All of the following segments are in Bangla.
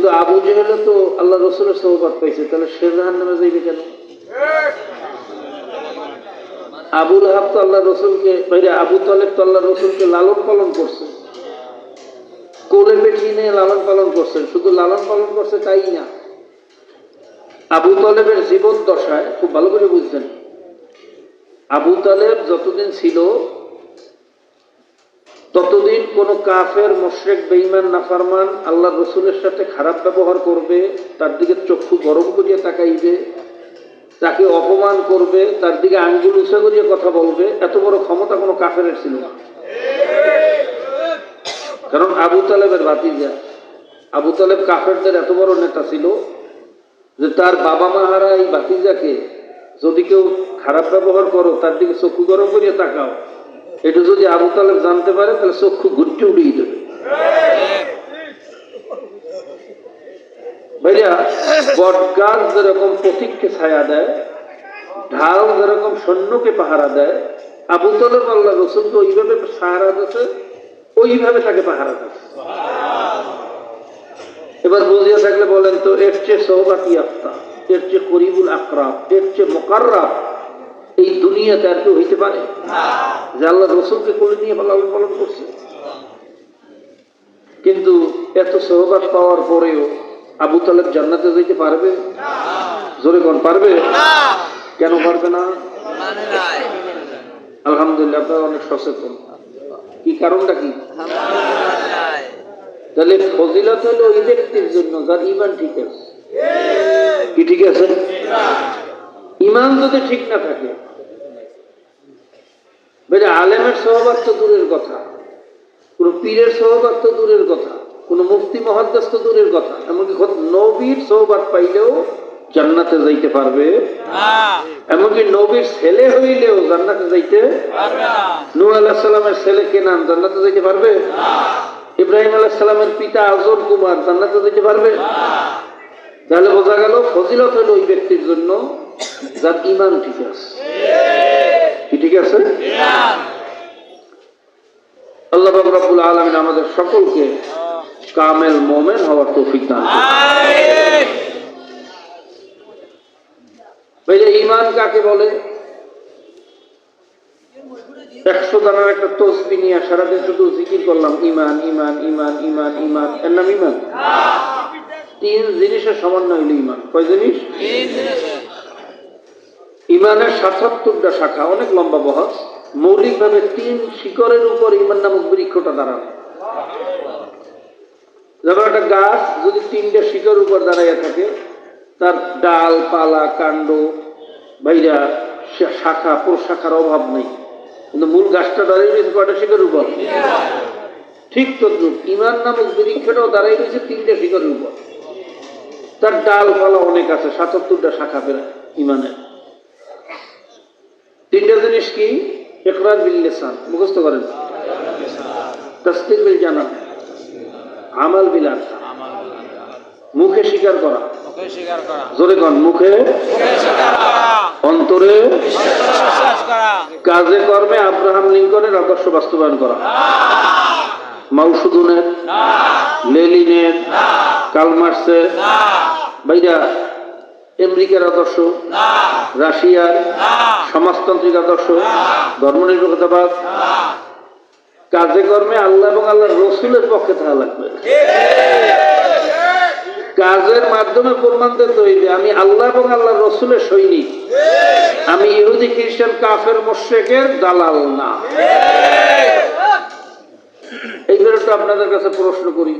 কিন্তু আবু জেহেলে তো আল্লাহ রসুলের সহবাদ পাইছে, তাহলে সে জাহান নামে যাইবে কেন? আবুল হাব তো আল্লাহ রসুলকে আবু তালেব তো আল্লাহ রসুলকে লালন পালন করছে। কোলে পেঠিয়ে নিয়ে লালন পালন করছেন শুধু লালন পালন করছে তাই না? আবু তালেবের জীবন দশায় খুব ভালো করে বুঝছেন আবু তালেব যতদিন ছিল ততদিন কোন কাফের, মোশরেক, বেঈমান, নাফারমান আল্লাহ রসুলের সাথে খারাপ ব্যবহার করবে, তার দিকে চক্ষু গরম করিয়ে তাকাইবে, তাকে অপমান করবে, তার দিকে আঙ্গুল উঁচা করিয়ে কথা বলবে, এত বড় ক্ষমতা কোনো কাফের ছিল না। কারণ আবু তালেবের ভাতিজা, আবু তালেব কাফেরদের এত বড় নেতা ছিল যে তার বাবা মাহারা এই ভাতিজাকে যদি কেউ খারাপ ব্যবহার করো, তার দিকে চক্ষু গরম করিয়ে তাকাও। এটা যদি আবু তালেব জানতে পারে, তাহলে চক্ষু ঘুরতে উড়িয়ে দেবে ভাইয়া, বট গাছ যেরকম পথিককে ছায়া দেয়, ঢাল যেরকম সৈন্যকে পাহারা দেয়, আবু তালেব আল্লাহ রসুলকে ওইভাবে সাহারা দিচ্ছে ওইভাবে তাকে পাহারা দিচ্ছে এবার বুঝিয়ে থাকলে বলেন তো, এর চেয়ে সহবাতি আত্মা এর চেয়ে করিবুল আকরাব, এর চেয়ে মোকাররাব দুনিয়াতে আর কেউ হইতে পারে? যে আল্লাহ রসুলকে কোলে নিয়ে লালন পালন করছে। কিন্তু এত সহবাদ পাওয়ার পরেও আবু তালেব জান্নাতে যেতে পারবে? জোরে কোন পারবে? কেন পারবে না? মানে আলহামদুলিল্লাহ আপনারা অনেক সচেতন। কি কারণটা কি? তাহলে ফজিলত হলো ওই ব্যক্তির জন্য যার ইমান ঠিক আছে। কি ঠিক আছে? ইমান যদি ঠিক না থাকে বেরে আলেমের সহবাদ তো দূরের কথা কোন পীরের সহবাদ তো দূরের কথা কোন মুফতি মহাদ্দাস তো দূরের কথা এমনকি নবীর সহবাদ পাইলেও জান্নাতে যাইতে পারবে। এমনকি নবীর ছেলে হইলেও জান্নাতে যাইতে না। নূর আলাহ সাল্লামের ছেলে কেনান জান্নাতে যাইতে পারবে? ইব্রাহিম আলাহ সাল্লামের পিতা আজর কুমার জান্নাতে যাইতে পারবে? তাহলে বোঝা গেল ফজিলত হলো ওই ব্যক্তির জন্য যার ইমান ঠিক আছে। কি ঠিক আছে? আল্লাহ বাবু রাব্বুল আলমিন আমাদের সকলকে কামেল মোমেন হওয়ার তৌফিক দান ইমান কাকে বলে? একশো দানার একটা তসবি নিয়ে সারাদিন শুধু জিকির করলাম ইমান ইমান ইমান ইমান ইমান এর নাম ইমান তিন জিনিসের সমন্বয় হইল ইমান কয় জিনিস? ইমানের সাতাত্তরটা শাখা, অনেক লম্বা বহস। মৌলিকভাবে তিন শিকড়ের উপর ইমান নামক বৃক্ষটা দাঁড়ানো। যেমন একটা গাছ যদি তিনটা শিকড়ের উপর দাঁড়াইয়া থাকে, তার ডাল, পালা, কাণ্ড ভাইরা শা- শাখা প্রশাখার অভাব নেই। কিন্তু মূল গাছটা দাঁড়িয়ে রয়েছে কয়টা শিকড়ের উপর? ঠিক তদ্রুপ, ইমান নামক বৃক্ষটাও দাঁড়িয়ে রয়েছে তিনটা শিকড়ের উপর। তার ডাল, পালা অনেক আছে, সাতাত্তরটা শাখা ফেরা ইমানের। তিনটা জিনিস কি? একরার বিল লিসান মুখস্থ করেন। তাসদিক বিল জানা আমাল বিল মুখে স্বীকার করা। জোরে কন মুখে অন্তরে কাজে কর্মে আব্রাহাম লিঙ্কনের আদর্শ বাস্তবায়ন করা। মাউসুদুনের লেলিনের কালমার্সের ভাইরা আমেরিকার আদর্শ রাশিয়ার সমাজতান্ত্রিক আদর্শ ধর্মনিরপেক্ষতাবাদ কাজে কর্মে আল্লাহ এবং আল্লাহ রসুলের পক্ষে থাকা লাগবে। কাজের মাধ্যমে প্রমাণ দিতে হইবে আমি আল্লাহ এবং আল্লাহ রসুলের সৈনিক। আমি ইহুদি খ্রিস্টান কাফের মোশেকের দালাল না। এইবার একটু আপনাদের কাছে প্রশ্ন করি।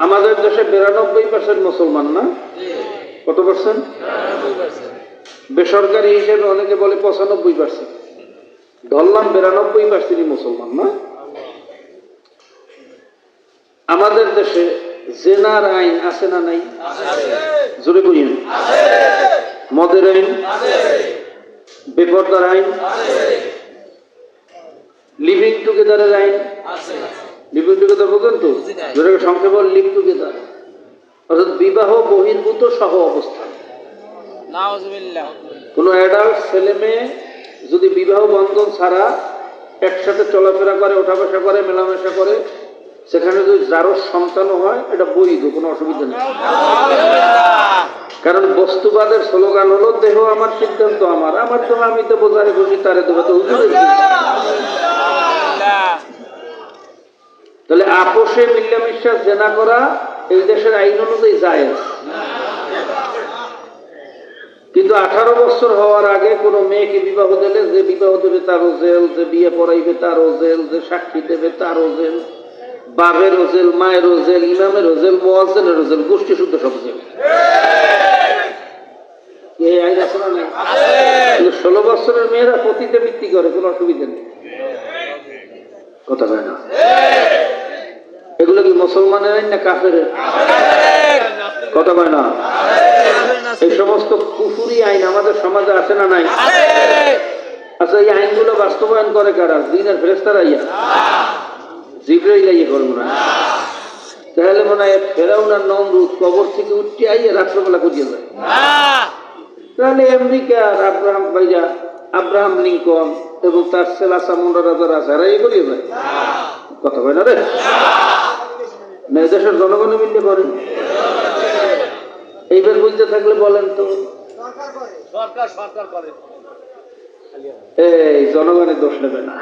আমাদের দেশে বিরানব্বই পার্সেন্ট মুসলমান না? কত পার্সেন্ট বেসরকারি হিসেবে অনেকে বলে পঁচানব্বই পার্সেন্ট ধরলাম বিরানব্বই পার্সেন্টই মুসলমান না? আমাদের দেশে জেনার আইন আছে না নাই? জোরে করিয়েন মদের আইন? বেপরদার আইন? লিভিং টুগেদারের আইন? বোঝেন তো যেটাকে সংক্ষেপে লিভ টুগেদার অর্থাৎ বিবাহ বহির্ভূত সহ অবস্থান। কোনো অ্যাডাল্ট ছেলে মেয়ে যদি বিবাহ বন্ধন ছাড়া একসাথে চলাফেরা করে ওঠা বসা করে মেলামেশা করে সেখানে যদি যারও সন্তানও হয় এটা বৈধ কোনো অসুবিধা নেই। কারণ বস্তুবাদের স্লোগান হলো দেহ আমার সিদ্ধান্ত আমার আমার তো আমি তো বোঝারে খুশি তারে দেবো তো হুজুরের? নাউজুবিল্লাহ। তাহলে আপোষে মিল্লামিশা জেনা করা এই দেশের আইন অনুযায়ী যায় কিন্তু আঠারো বছর হওয়ার আগে কোনো মেয়েকে বিবাহ দিলে যে বিবাহ দেবে তারও জেল যে বিয়ে পড়াইবে তারও জেল যে সাক্ষী দেবে তারও জেল বাবের জেল মায়ের জেল ইমামের জেল মোয়াজেনের জেল গোষ্ঠী শুদ্ধ সব জেল ষোলো বছরের মেয়েরা পতিতে বৃত্তি করে, কোনো অসুবিধা নেই। কথা হয় না? এগুলো কি মুসলমানের আইন না কাফের? কথা কয় না? এই সমস্ত কুফুরি আইন আমাদের সমাজে আছে না নাই? আছে আচ্ছা এই আইনগুলো বাস্তবায়ন করে কারা? দিনের ফেরেস্তারা ইয়া? জিব্রাইল ইয়ে করব না? তাহলে মনে হয় ফেরাউন আর নমরুদ কবর থেকে উঠতে আইয়ে রাত্রবেলা করিয়ে যায় তাহলে আমেরিকা আর আব্রাহাম ভাইয়া আব্রাহাম লিঙ্কন এবং তার সেলা সামুন্ডা রাজা রাজারা এই করিয়ে যায় কথা কয় না রে? না এদেশের জনগণ মিলতে করে। এইবার বুঝতে থাকলে বলেন তো। সরকার সরকার করে। এই জনগণের দোষ নেবে না।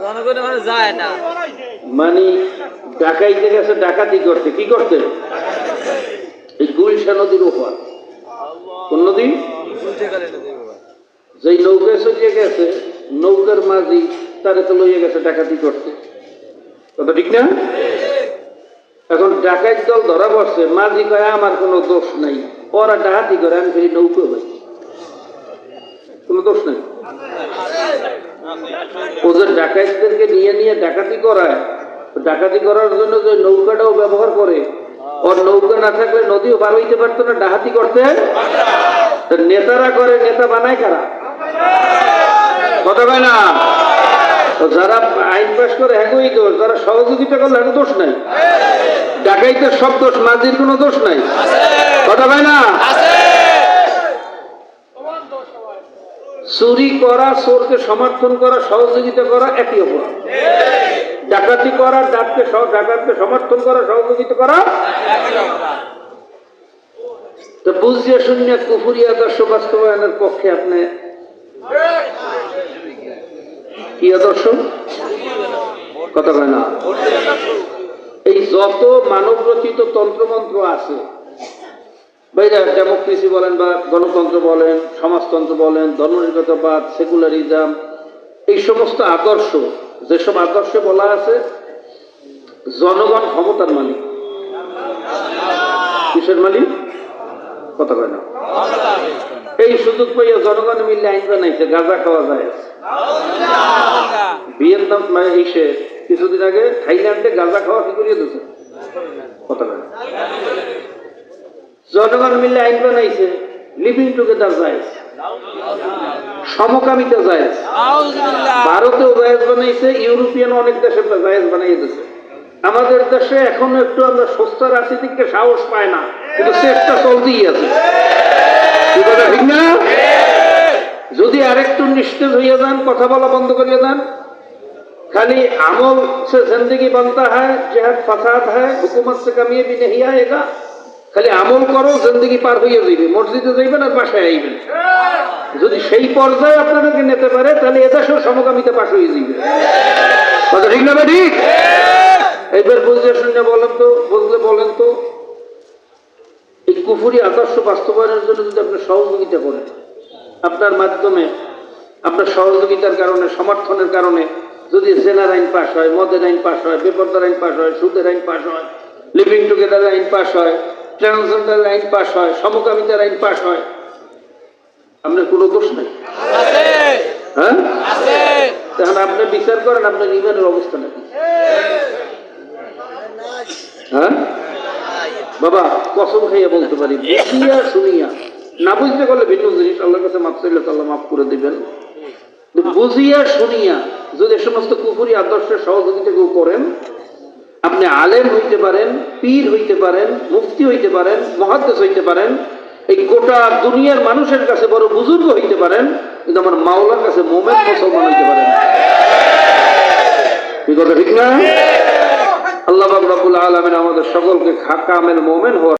জনগণের মানে যায় না। মানে ডাকাইতে গেছে ডাকাতি করতে কি করতে এই গুলশা নদীর কোন নদী? যেই নৌকা সরিয়ে গেছে নৌকার মাঝি তারে তো লইয়ে গেছে ডাকাতি করতে কথা ঠিক না? এখন ডাকাত দল ধরা পড়ছে, মাঝি কয়, আমার কোনো দোষ নাই। ওরা ডাকাতি করে, আমি ফেরি নৌকো ভাই কোনো দোষ নাই? ওদের ডাকাতদেরকে নিয়ে নিয়ে ডাকাতি করায়, ডাকাতি করার জন্য যে নৌকাটাও ব্যবহার করে, ওর নৌকা না থাকলে নদীও পার হইতে পারতো না ডাহাতি করতে? নেতারা করে, নেতা বানায় কারা? কথা কয় না? যারা আইন পাস করে হ্যাঁ দোষ যারা সহযোগিতা করলে হ্যাঁ দোষ নাই। ডাকাইতের সব দোষ মাঝির কোনো দোষ নাই। কথা কয় না? চুরি করা চোরকে সমর্থন করা সহযোগিতা করা একই অপরাধ। ডাকাতি করা ডাককে ডাকাতকে সমর্থন করা সহযোগিতা করা তো বুঝিয়ে শূন্য কুফুরি আদর্শ বাস্তবায়নের পক্ষে আপনি কি আদর্শ কথা কয় না? এই যত মানব রচিত তন্ত্রমন্ত্র আছে ডেমোক্রেসি বলেন বা গণতন্ত্র বলেন, সমাজতন্ত্র বলেন, ধর্মনিরপেক্ষতাবাদ, সেকুলারিজম, এই সমস্ত আদর্শ, যেসব আদর্শে বলা আছে, জনগণ ক্ষমতার মালিক। কিসের মালিক? কথা কয় না। এই সুযোগ পাইয়া জনগণ মিললে আইন বানাইছে, গাঁজা খাওয়া যায় মানে কিছুদিন আগে থাইল্যান্ডে গাঁজা খাওয়া কি করিয়ে জনগণ মিলে আইন বানাইছে লিভিং টুগেদার সমকামিতা যায়। ভারতেও জায়েজ বানাইছে ইউরোপিয়ান অনেক দেশে জায়েজ বানাই দিয়েছে আমাদের দেশে এখনও একটু আমরা সস্তা রাজনীতিকে সাহস পায় না, কিন্তু চেষ্টা চলতেই আছে। ঠিক না? যদি আরেকটু নিস্তেজ হইয়া যান, কথা বলা বন্ধ করিয়া দেন খালি আমল সে জিন্দগি বানতা হ্যাঁ জেহাদ ফাসাদ হ্যাঁ হুকুমত সে কামিয়ে বি নেই আয়েগা খালি আমল করো, জিন্দগি পার হইয়া যাইবে। মসজিদে যাইবেন আর বাসায় আইবেন। যদি সেই পর্যায়ে আপনাদেরকে নিতে পারে, তাহলে এদেশেও সমকামিতা পাশ হয়ে যাইবে। কথা ঠিক না ঠিক? এবার বুঝলে, শুনে বলেন তো, বুঝলে বলেন তো, এই কুফুরি আদর্শ বাস্তবায়নের জন্য যদি আপনি সহযোগিতা করেন আপনার মাধ্যমে আপনার সহযোগিতার কারণে সমর্থনের কারণে যদি জেনার আইন পাশ হয় মদের আইন পাশ হয় বেপরদার আইন পাশ হয় সুদের আইন পাশ হয় লিভিং টুগেদার আইন পাশ হয় ট্রান্সজেন্ডার আইন পাশ হয় সমকামিতার আইন পাশ হয় আপনার কোনো দোষ নেই। হ্যাঁ? তখন আপনি বিচার করেন আপনার ইমানের অবস্থা নাকি? হ্যাঁ? বাবা কসম খাইয়া বলতে পারি শুনিয়া না বুঝতে পারলে ভিন্ন জিনিস আল্লাহর কাছে মাফ চাইলে তো আল্লাহ মাফ করে দিবেন। বুঝিয়া শুনিয়া যদি সমস্ত কুফুরি আদর্শের সহযোগিতা কেউ করেন আপনি আলেম হইতে পারেন পীর হইতে পারেন মুফতি হইতে পারেন মহাদ্দেশ হইতে পারেন এই গোটা দুনিয়ার মানুষের কাছে বড় বুজুর্গ হইতে পারেন কিন্তু আমার মাওলার কাছে মোমেন মুসলমান হইতে পারেন কথা ঠিক না? আল্লাহ রাব্বুল আলামিন আমাদের সকলকে খাকা খাকামেল মোমেন হওয়ার